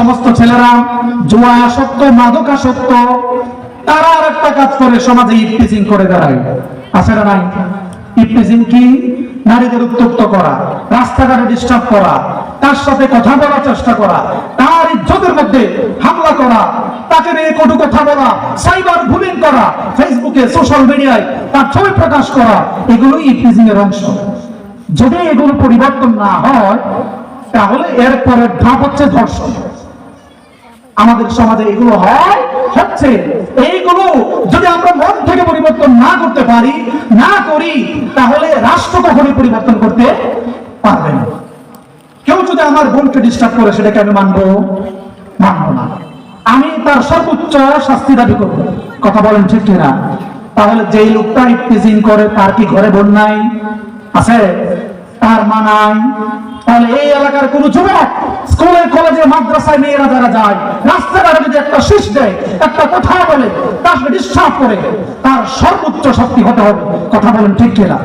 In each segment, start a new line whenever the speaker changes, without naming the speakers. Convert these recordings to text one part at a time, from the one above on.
সমস্ত ছেলেরা জুয়া আসক্ত মাদক আসক্ত তারা আর একটা কাজ করে, সমাজে ইফটিজিং করে দাঁড়ায় আছে না নাই? ইফটিজিং কি? নারীদের উত্তক্ত করা, রাস্তাঘাটে ডিস্টার্ব করা, তার সাথে কথা বলার চেষ্টা করা, তার ইজ্জতের মধ্যে হামলা করা, তাকে নিয়ে কটু কথা বলা, সাইবার বুলিং করা, ফেসবুকে, সোশ্যাল মিডিয়ায় তার ছবি প্রকাশ করা, এগুলোই ইফটিজিং এর অংশ। যদি এগুলো পরিবর্তন না হয়, তাহলে এর পরের ধাপ হচ্ছে ধর্ষণ। আমাদের সমাজে এগুলো হয়? হচ্ছে এইগুলো যদি আমরা মন থেকে পরিবর্তন না করতে পারি, না করি, তাহলে রাষ্ট্র কখনোই পরিবর্তন করতে পারবে না। কেউ যদি আমার বোনকে ডিস্টার্ব করে, সেটাকে আমি মানবো? মানবো না। আমি তার সর্বোচ্চ শাস্তি দাবি করব। কথা বলেন ঠিক কিনা? তাহলে যেই লোকটা ইফতিজিং করে, তার কি ঘরে বোন নাই? আছে? তার মা নাই? তাহলে এই এলাকার কোন যুবক স্কুলে কলেজে মাদ্রাসায় মেয়েরা যারা যায়, রাস্তাঘাটে যদি একটা শীষ দেয়, একটা কথা বলে, তার ডিস্টার্ব করে তার সর্বোচ্চ শক্তি হতে হবে। কথা বলেন ঠিক কিনা?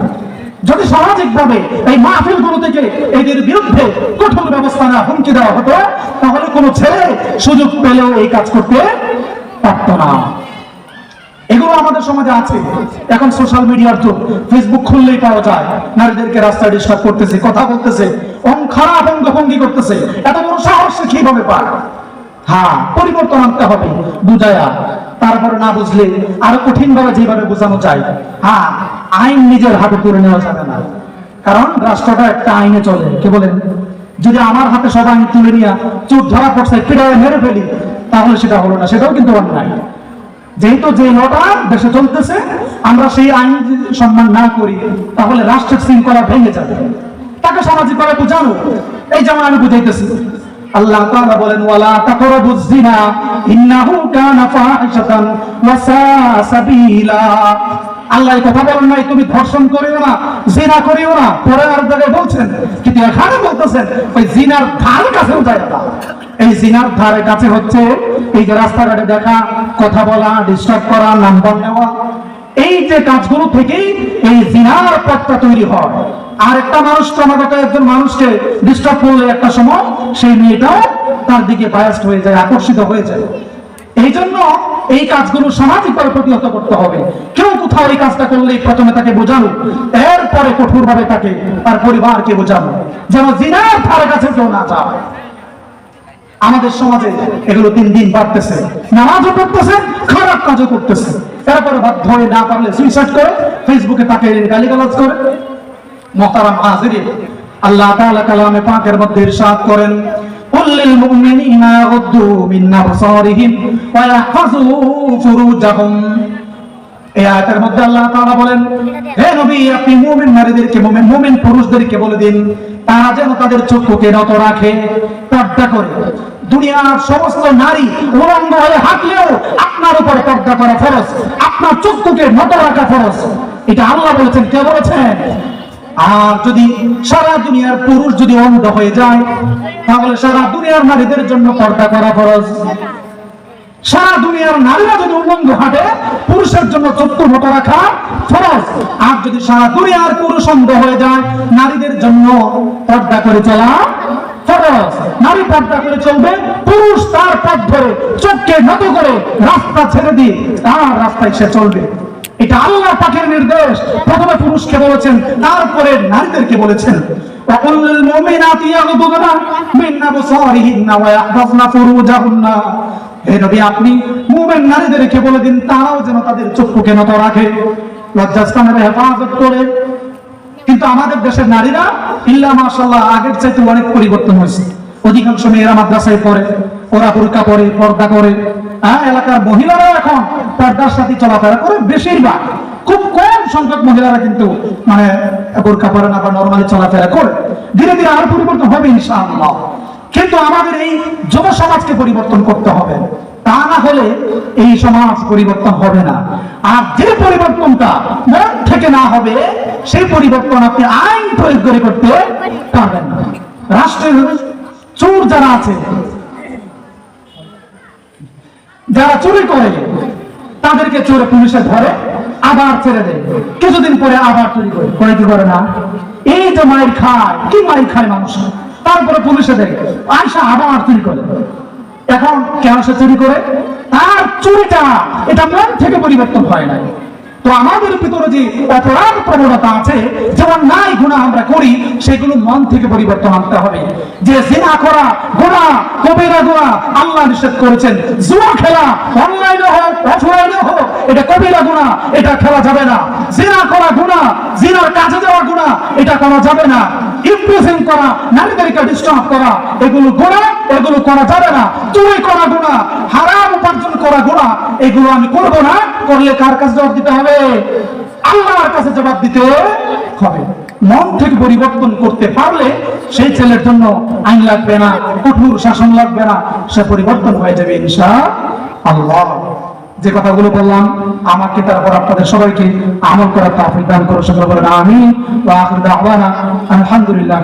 যদি সামাজিক ভাবে এই মাহফিলগুলো থেকে এদের বিরুদ্ধে কঠোর ব্যবস্থা না হুমকি দেওয়া হতো, তাহলে কোনো ছেলে সুযোগ পেলেও এই কাজ করতে পারত না। আমাদের সমাজে আছে। এখন সোশ্যাল মিডিয়ার যুগ। ফেসবুক খুললেই পাওয়া যায়। নারীদেরকে রাস্তায় ডিস্টার্ব করতেছে, কথা বলতেছে অং খারাপ, অঙ্গভঙ্গি করতেছে। এত বড় সাহস কীভাবে পায়? হ্যাঁ পরিবর্তন আনতে হবে, বুঝায়া। তারপরে না বুঝলে আরও কঠিন ভাবে যেভাবে বোঝানো যায় হ্যাঁ আইন নিজের হাতে তুলে নেওয়া যাবে না। কারণ রাষ্ট্রটা একটা আইনে চলে। কি বলেন? যদি আমার হাতে সব আইন তুলে নিয়ে চোর ধরা পড়ছে ফিরে মেরে ফেলি, তাহলে সেটা হলো না। সেটাও কিন্তু অন্যায়। যেহেতু যে লটা দেশে চলতেছে, আমরা সেই আইন সম্মান না করি, তাহলে রাষ্ট্রের শৃঙ্খলা ভেঙে যাবে। তাকে সামাজিক ভাবে বোঝানো। এই যেমন আমি বুঝাইতেছি। আল্লাহ তাআলা বলেন, ওয়ালা ইন্নাহু কানা ফাহিশাতান ওয়া আল্লাহ কথা বলেন নাই তুমি ধর্ষণ করিও না জিনা করিও না পরে আর জায়গায় বলছেন কিন্তু এখানে বলতেছেন ওই জিনার ধার কাছেও যায় না এই জিনার ধারে কাছে হচ্ছে এই যে রাস্তাঘাটে দেখা, কথা বলা ডিস্টার্ব করা নাম্বার নেওয়া, এই যে কাজগুলো থেকেই এই জিনার পথটা তৈরি হয়। আর একটা মানুষ ক্রমাগত একজন মানুষকে ডিস্টার্ব করলে একটা সময় সেই মেয়েটাও তার দিকে বায়াস্ট হয়ে যায়, আকর্ষিত হয়ে যায়। এই জন্য এই কাজগুলো সামাজিকভাবে প্রতিহত করতে হবে। কেউ কোথাও এই কাজটা করলে প্রথমে তাকে বোঝানো, এরপরে কঠোরভাবে তাকে তার পরিবারকে বোঝানো, যেন জিনার ধারে কাছে কেউ না যায়। আমাদের সমাজে এগুলো দিন দিন বাড়তেছে নামাজও পড়তেছে খারাপ কাজও করতেছে তারপরে বাধ্য হয়ে না পারলে সুইসাইড করে ফেসবুকে তাকে গালিগালাজ করে মহতারাম হাজিরিন আল্লাহ তাআলা কালামে পাকের মধ্যে ইরশাদ করেন قل للمؤمنين يغضوا من أبصارهم ويحفظوا فروجهم এই আয়াতের মধ্যে আল্লাহ তাআলা বলেন, হে নবী, আপনি মুমিন নারীদেরকে, মুমিন মুমিন পুরুষদেরকে বলে দিন, তারা যেন তাদের চক্ষুকে নত রাখে, পর্দা করে। দুনিয়ার সমস্ত নারী উলঙ্গ হয়ে হাঁটলেও আপনার উপর পর্দা করা ফরজ, আপনার চক্ষুকে নত রাখা ফরজ। এটা আল্লাহ বলেছেন, কে বলেছেন? আর যদি সারা দুনিয়ার পুরুষ যদি অন্ধ হয়ে যায়, তাহলে সারা দুনিয়ার নারীদের জন্য পর্দা করা ফরজ। সারা দুনিয়ার নারীরা যদি উলঙ্গ হাঁটে, পুরুষের জন্য চক্ষু রাখা ফরজ। আর যদি সারা দুনিয়ার পুরুষ অন্ধ হয়ে যায়, নারীদের জন্য পর্দা করে চলা নারী পর্দা করে চলবে, পুরুষ তার পথ ধরে চোখকে নত করে রাস্তা ছেড়ে দিয়ে তার রাস্তায় সে চলবে। এটা আল্লাহ পাকের নির্দেশ। প্রথমে পুরুষকে বলেছেন, তারপরে নারীদেরকে বলেছেন। وقل للمؤمنات يغضضن من أبصارهن ويحفظن فروجهن হে নবী আপনি মুমিন নারীদেরকে বলে দিন তারাও যেন তাদের চক্ষুকে নত রাখে লজ্জাস্থানের হেফাজত করে কিন্তু আমাদের দেশের নারীরা ইল্লা মাশাল্লাহ আগের চাইতে অনেক পরিবর্তন হয়েছে অধিকাংশ মেয়েরা মাদ্রাসায় পড়ে ওরা বুরকা পরে পর্দা করে হ্যাঁ এলাকার মহিলারাও এখন পর্দার সাথে চলাফেরা করে বেশিরভাগ খুব কম সংখ্যক মহিলারা কিন্তু মানে বোরকা পরে না বা নর্মালি চলাফেরা করে। ধীরে ধীরে আরও পরিবর্তন হবে ইনশাআল্লাহ। কিন্তু আমাদের এই যুব সমাজকে পরিবর্তন করতে হবে। তা না হলে এই সমাজ পরিবর্তন হবে না। আর যে পরিবর্তনটা মন থেকে না হবে, সেই পরিবর্তন আপনি আইন প্রয়োগ করে করতে পারবেন না। রাষ্ট্রের চোর যারা আছে, যারা চুরি করে, তাদেরকে চোরে পুলিশে ধরে। আবার ছেড়ে দেয়। কিছুদিন পরে আবার চুরি করে। করে কি করে না? এই যে মাইর খায়। কি মাইর খায় মানুষ? তারপরে পুলিশে দেয়। আয়সা আবার চুরি করে। এখন কেন সে চুরি করে? তার চুরিটা, এটা মন থেকে পরিবর্তন হয় নাই। তো আমাদের ভিতরে যে অপরাধ প্রবণতা আছে, যেমন নাই গুণা আমরা করি, সেগুলো মন থেকে পরিবর্তন আনতে হবে। যে জিনা করা গুণা কবিরা গুণা আল্লাহ নিষেধ করেছেন। জুয়া খেলা অনলাইনে হোক এটা কবিরা গুণা এটা খেলা যাবে না। জিনা করা গুণা জিনার কাছে যাওয়া গুণা এটা করা যাবে না। ইমপ্রেশন করা, নারীদেরকে ডিস্টার্ব করা, এগুলো গুণা এগুলো করা যাবে না। চুরি করা গুণা হারাম উপার্জন করা গুণা এগুলো আমি করব না। করলে কার কাছে জবাব দিতে হবে? আল্লাহর কাছে জবাব দিতে হবে। মন থেকে পরিবর্তন করতে পারলে সেই ছেলের জন্য আইন লাগবে না, কঠোর শাসন লাগবে না, সে পরিবর্তন হয়ে যাবে ইনশা আল্লাহ যে কথাগুলো বললাম, আমাকে তারপর আপনাদের সবাইকে আমল করার তাফিক দান করো সকল বলেন আমি আলহামদুলিল্লাহ